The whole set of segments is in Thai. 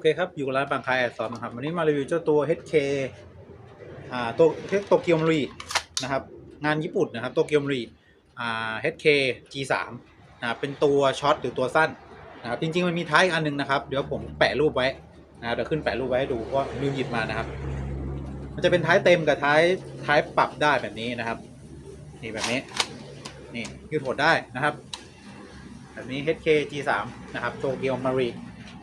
เคครับ อยู่กับร้านบางคายแอดซอนนะครับวันนี้มารีวิวเจ้าตัว HK อ่าตัวโตเกียวมรีนะครับงานญี่ปุ่นนะครับโตเกียวมรีอ่า HK G3 นะครับเป็นตัวช็อตหรือตัวสั้นนะครับจริงๆมันมีท้ายอีกอันหนึงนะครับเดี๋ยวผมแปะรูปไว้นะเดี๋ยวขึ้นแปะรูปไว้ให้ดูว่าลืมหยิบมานะครับ มันจะเป็นท้ายเต็มกับท้ายท้ายปรับได้แบบนี้นะครับ นี่แบบนี้นี่ยืดหดได้นะครับ แบบนี้ HK G3 นะครับโตเกียวมารี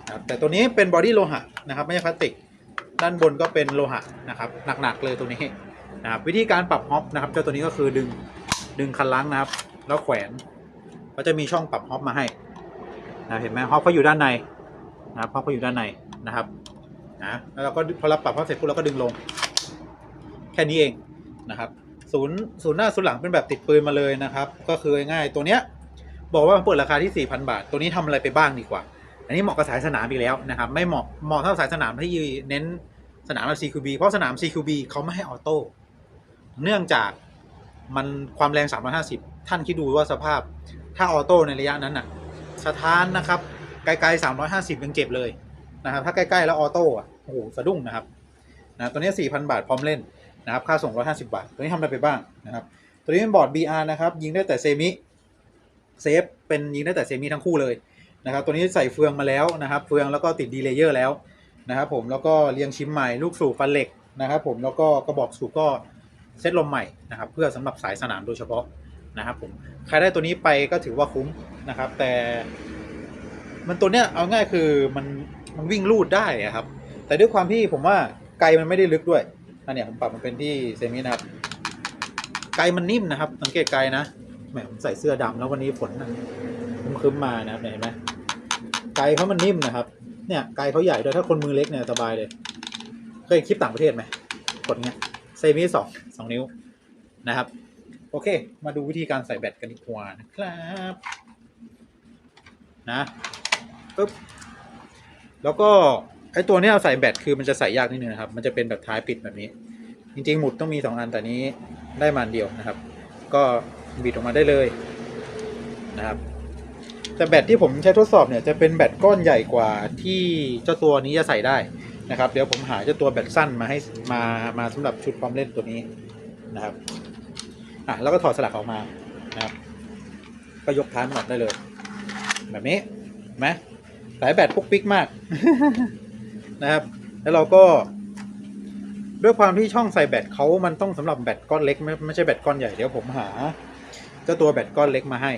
นะครับแต่ตัวนี้เป็นบอดี้โลหะนะครับไม่ใช่พลาสติก ด้านบนก็เป็นโลหะนะครับหนักๆเลยตัวนี้นะครับวิธีการปรับฮอปนะครับเจ้าตัวนี้ก็คือดึงดึงคันลังนะครับ แล้วแขวนก็จะมีช่องปรับฮอปมาให้นะเห็นไหมฮอปเขาอยู่ด้านในนะครับฮอปเขาอยู่ด้านในนะครับนะแล้วเราก็พอเราปรับฮอปเสร็จปุ๊บเราก็ดึงลง แค่นี้เองนะครับศูนย์ศูนย์หน้าศูนย์หลังเป็นแบบติดปืนมาเลยนะครับ ก็คือง่ายๆตัวเนี้ยบอกว่ามันเปิดราคาที่ 4,000 บาท ตัวนี้ทำอะไรไปบ้างดีกว่า อันนี้เหมาะกับสายสนามอีกแล้วนะครับไม่เหมาะเหมาะเท่าสายสนามที่เน้นสนามแบบ CQB เพราะสนาม CQB เขาไม่ให้ออโต้เนื่องจากมันความแรง 350 ท่านคิดดูว่าสภาพถ้าออโต้ในระยะนั้นน่ะสถานนะครับไกลๆ 350 ยังเจ็บเลยนะครับถ้าใกล้ๆ แล้วออโต้อะโอ้โหสะดุ้งนะครับนะตัวนี้ 4,000 บาทพร้อมเล่นนะครับค่าส่ง 150 บาท ตัวนี้ทำอะไรไปบ้างนะครับตัวนี้เป็นบอร์ด BR นะครับยิงได้แต่เซมิเซฟเป็นยิงได้แต่เซมิทั้งคู่เลย นะครับตัวนี้ใส่เฟืองมาแล้วนะครับ เฟืองแล้วก็ติดดีเลเยอร์แล้วนะครับผมแล้วก็เรียงชิมใหม่ลูกสูบฟันเหล็กนะครับ ผมแล้วก็กระบอกสูบก็เซตลมใหม่นะครับ เพื่อสำหรับสายสนามโดยเฉพาะนะครับผมใครได้ตัวนี้ไปก็ถือว่าคุ้มนะครับ แต่ มันตัวเนี้ยเอาง่ายคือมันมันวิ่งลูดได้ครับ แต่ด้วยความที่ผมว่าไกลมันไม่ได้ลึกด้วยอันเนี้ยผมปรับมันเป็นที่เซมินะครับไกลมันนิ่มนะครับ สังเกตไกลนะแหมผมใส่เสื้อดำแล้ววันนี้ฝนมันคึ้มๆมานะครับเห็นไหม ไกลเขามันนิ่มนะครับ เนี่ยไกลเขาใหญ่ด้วยถ้าคนมือเล็กเนี่ยสบายเลยเคยคลิปต่างประเทศไหมกดเงี้ยเซมิสองสองนิ้วนะครับ โอเค มาดูวิธีการใส่แบตกันดีกว่านะครับนะปึ๊บแล้วก็ไอตัวเนี้ยใส่แบตคือมันจะใส่ยากนิดนึงนะครับ มันจะเป็นแบบท้ายปิดแบบนี้ จริง ๆ หมุดต้องมีสองอันแต่นี้ได้มาอันเดียวนะครับ ก็บิดออกมาได้เลยนะครับ แต่แบตที่ผมใช้ทดสอบเนี่ยจะเป็นแบตก้อนใหญ่กว่าที่เจ้าตัวนี้จะใส่ได้นะครับ เดี๋ยวผมหาเจ้าตัวแบตสั้นมาให้มามาสำหรับชุดความเล่นตัวนี้นะครับอะแล้วก็ถอดสลักออกมานะครับก็ยกท้ายมันออกได้เลย แบบนี้เห็นไหมสายแบตพวกปิกมากนะครับ แล้วเราก็ ด้วยความที่ช่องใส่แบตเขามันต้องสำหรับแบตก้อนเล็กไม่ไม่ใช่แบตก้อนใหญ่เดี๋ยวผมหาเจ้าตัวแบตก้อนเล็กมาให้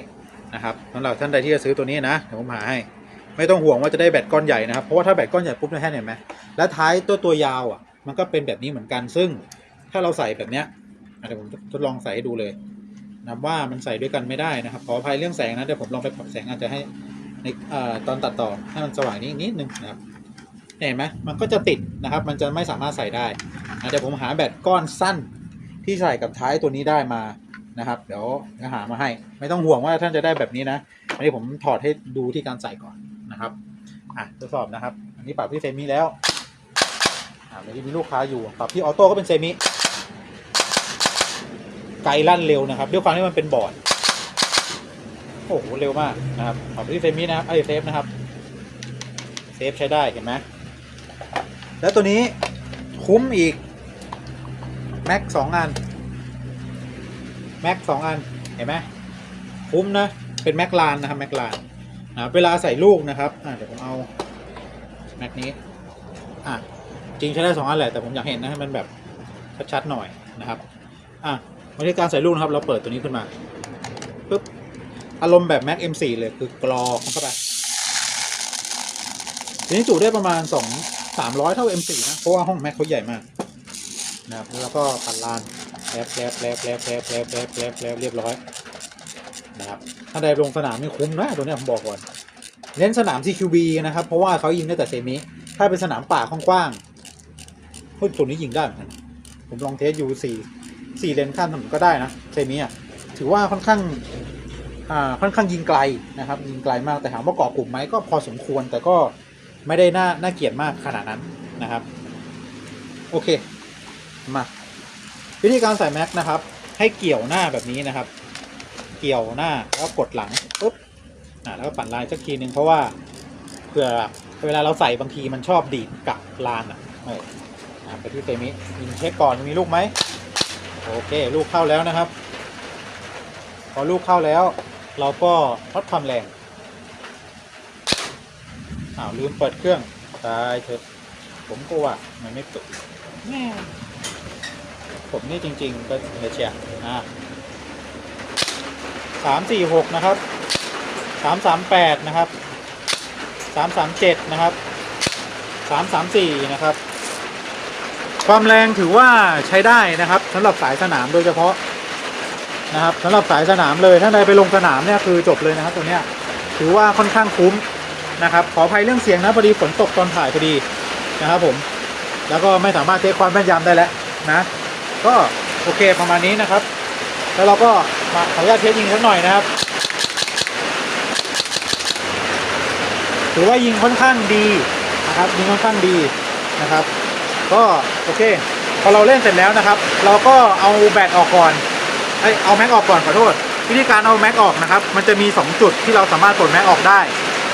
นะครับสำหรับท่านใดที่จะซื้อตัวนี้นะเดี๋ยวผมหาให้ ไม่ต้องห่วงว่าจะได้แบตก้อนใหญ่นะครับ เพราะว่าถ้าแบตก้อนใหญ่ปุ๊บเนี่ยเห็นไหมแล้วท้ายตัวตัวยาวอะ มันก็เป็นแบบนี้เหมือนกันซึ่งถ้าเราใส่แบบเนี้ยเดี๋ยวผมทดลองใส่ให้ดูเลยนะว่ามันใส่ด้วยกันไม่ได้นะครับ ขออภัยเรื่องแสงนะเดี๋ยวผมลองไปปรับแสงอาจจะให้ในอตอนตัดต่อให้มันสว่างนิดนิดนึงนะครับเห็นไหมมันก็จะติดนะครับ มันจะไม่สามารถใส่ได้เดี๋ยวผมหาแบตก้อนสั้นที่ใส่กับท้ายตัวนี้ได้มา นะครับ เดี๋ยวจะหามาให้ ไม่ต้องห่วงว่าท่านจะได้แบบนี้นะ อันนี้ผมถอดให้ดูที่การใส่ก่อนนะครับอะทดสอบนะครับ อันนี้ปรับที่เซมิแล้วอ่าเมื่อกี้มีลูกค้าอยู่ปรับที่ออโต้ก็เป็นเซมิไกลลั่นเร็วนะครับด้วยความที่มันเป็นบอร์ดโอ้โหเร็วมากนะครับปรับที่เซมินะครับไอ้เซฟนะครับเซฟใช้ได้เห็นไหมแล้วตัวนี้คุ้มอีกแม็กสองอัน แม็กสองอันเห็นไหมคุ้มนะ เป็นแม็กลานนะครับแม็กลานนะเวลาใส่ลูกนะครับอ่าเดี๋ยวผมเอาแม็กนี้อะจริงใช้ได้สองอันแหละแต่ผมอยากเห็นนะให้มันแบบชัดๆหน่อยนะครับอะวิธีการใส่ลูกนะครับ เราเปิดตัวนี้ขึ้นมาปึ๊บอารมณ์แบบ Mac M4 เลยคือกรอเข้าไปทีนี้จุได้ประมาณสองสามร้อยเท่า M4 นะ เพราะว่าห้อง Mac เขาใหญ่มากนะครับแล้วก็ปัดลาน แลบแลบแลบแลบแลบแลบแลบแลบแลบเรียบร้อยนะครับถ้าได้ลงสนามนี่คุ้มนะตัวนี้ผมบอกก่อนเน้นสนาม CQB นะครับ เพราะว่าเขายิงได้แต่เซมิถ้าเป็นสนามป่ากว้างๆเฮ้ยตัวนี้ยิงได้เหมือนกันผมลองเทสอยู่สี่สี่เลนข้ามถนนก็ได้นะเซมิอะถือว่าค่อนข้างอ่าค่อนข้างยิงไกลนะครับ ยิงไกลมากแต่ถามว่ากาะกลุ่มไหมก็พอสมควรแต่ก็ไม่ได้น่าน่าเกลียดมากขนาดนั้นนะครับ โอเค มา วิธีการใส่แม็กนะครับ ให้เกี่ยวหน้าแบบนี้นะครับ เกี่ยวหน้าแล้วกดหลังปุ๊บอ่าแล้วก็ปั่นลายสักทีหนึ่งเพราะว่าเผื่อเวลาเราใส่บางทีมันชอบดีดกับลานอะไปที่เซมิยิงเช็คก่อนมีลูกไหมโอเค ลูกเข้าแล้วนะครับ พอลูกเข้าแล้ว เราก็ลดความแรงอ้าวลืมเปิดเครื่องตายเถอะผมก็ว่ามันไม่ตุกแม่ ผมนี่จริง ๆ ก็เชียอะสามสี่หกนะครับสามสามแปดนะครับสามสามเจ็ดนะครับสามสามสี่นะครับ ความแรงถือว่าใช้ได้นะครับสำหรับสายสนามโดยเฉพาะนะครับสำหรับสายสนามเลยถ้าใดไปลงสนามเนี่ยคือจบเลยนะครับตัวเนี้ยถือว่าค่อนข้างคุ้มนะครับ ขออภัยเรื่องเสียงนะพอดีฝนตกตอนถ่ายพอดีนะครับผม แล้วก็ไม่สามารถเทคความแม่นยำได้แล้วนะ ก็โอเคประมาณนี้นะครับ แล้วเราก็มาขออนุญาตเทสยิงสักหน่อยนะครับ ถือว่ายิงค่อนข้างดีนะครับยิงค่อนข้างดีนะครับ ก็โอเค พอเราเล่นเสร็จแล้วนะครับ เราก็เอาแบตออกก่อนเอ้ยเอาแม็กออกก่อนขอโทษวิธีการเอาแม็กออกนะครับ มันจะมี 2 จุดที่เราสามารถกดแม็กออกได้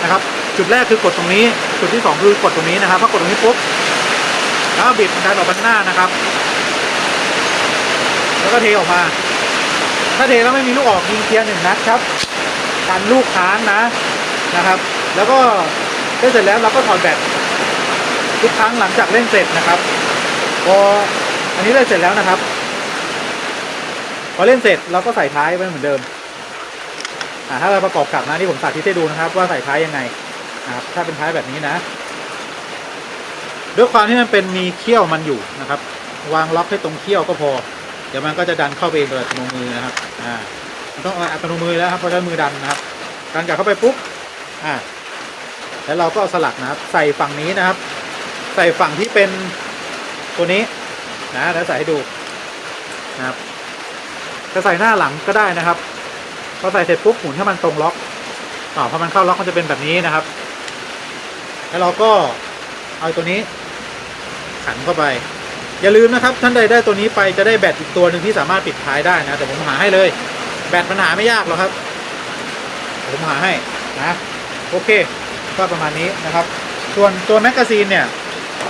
นะครับ จุดแรกคือกดตรงนี้ จุดที่ 2 คือกดตรงนี้นะครับพอกดตรงนี้ปุ๊บแล้วบิดดันออกไปข้างหน้านะครับ แล้วก็เทออกมา ถ้าเทแล้วไม่มีลูกออกยิงเคลียร์หนึ่งนัดครับกันลูกค้างนะนะครับ แล้วก็เล่นเสร็จแล้วเราก็ถอดแบตทุกครั้งหลังจากเล่นเสร็จนะครับพออันนี้เล่นเสร็จแล้วนะครับ พอเล่นเสร็จเราก็ใส่ท้ายไว้เหมือนเดิมอ่าถ้าเราประกอบกลับนะที่ผมสาธิตให้ดูนะครับ ว่าใส่ท้ายยังไงนะครับถ้าเป็นท้ายแบบนี้นะ ด้วยความที่มันเป็นมีเขี้ยวมันอยู่นะครับ วางล็อกให้ตรงเขี้ยวก็พอ เดี๋ยวมันก็จะดันเข้าไปเองโดยอัตโนมือนะครับ อ่า มันต้องเอาอัตโนมือแล้วครับเพราะใช้มือดันนะครับ ดันกลับเข้าไปปุ๊บ อ่า แล้วเราก็เอาสลักนะครับ ใส่ฝั่งนี้นะครับ ใส่ฝั่งที่เป็นตัวนี้นะแล้วใส่ให้ดูนะครับจะใส่หน้าหลังก็ได้นะครับพอใส่เสร็จปุ๊บหมุนให้มันตรงล็อกอ่าพอมันเข้าล็อกมันจะเป็นแบบนี้นะครับ แล้วเราก็เอาตัวนี้ขันเข้าไป อย่าลืมนะครับท่านใดได้ตัวนี้ไปจะได้แบตอีกตัวหนึ่งที่สามารถปิดท้ายได้นะแต่ผมหาให้เลย แบตมันหาไม่ยากหรอกครับ ผมหาให้นะโอเค ก็ประมาณนี้นะครับ ส่วนตัวแมกกาซีนเนี่ย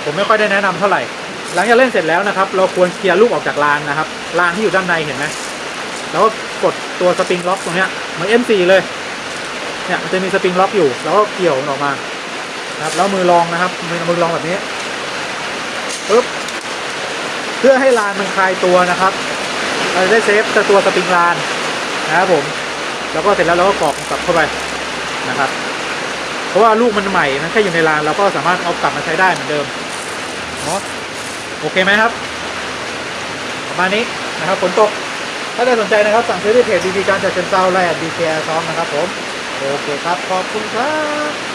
ผมไม่ค่อยได้แนะนำเท่าไหร่ หลังจากเล่นเสร็จแล้วนะครับ เราควรเคลียร์ลูกออกจากรางนะครับรางที่อยู่ด้านในเห็นไหมแล้วก็กดตัวสปริงล็อกตรงเนี้ยเหมือน M4 เลยเนี่ยมันจะมีสปริงล็อกอยู่ แล้วก็เกี่ยวมันออกมานะครับแล้วมือรองนะครับมือมือรองแบบนี้ปึ๊บ พื่อให้ลานมันคลายตัวนะครับเราจะได้เซฟตัวสปริงลานนะครับผม แล้วก็เสร็จแล้วเราก็กรอกกลับเข้าไปนะครับ เพราะว่าลูกมันใหม่มันแค่อยู่ในรางเราก็สามารถเอากลับมาใช้ได้เหมือนเดิมเนาะโอเคไหมครับ ประมาณนี้นะครับฝนตกถ้าใครสนใจนะครับ สั่งซื้อที่เพจดีดีการจัดเชิญเซาและดีเคซ้อมนะครับผม โอเคครับ ขอบคุณครับ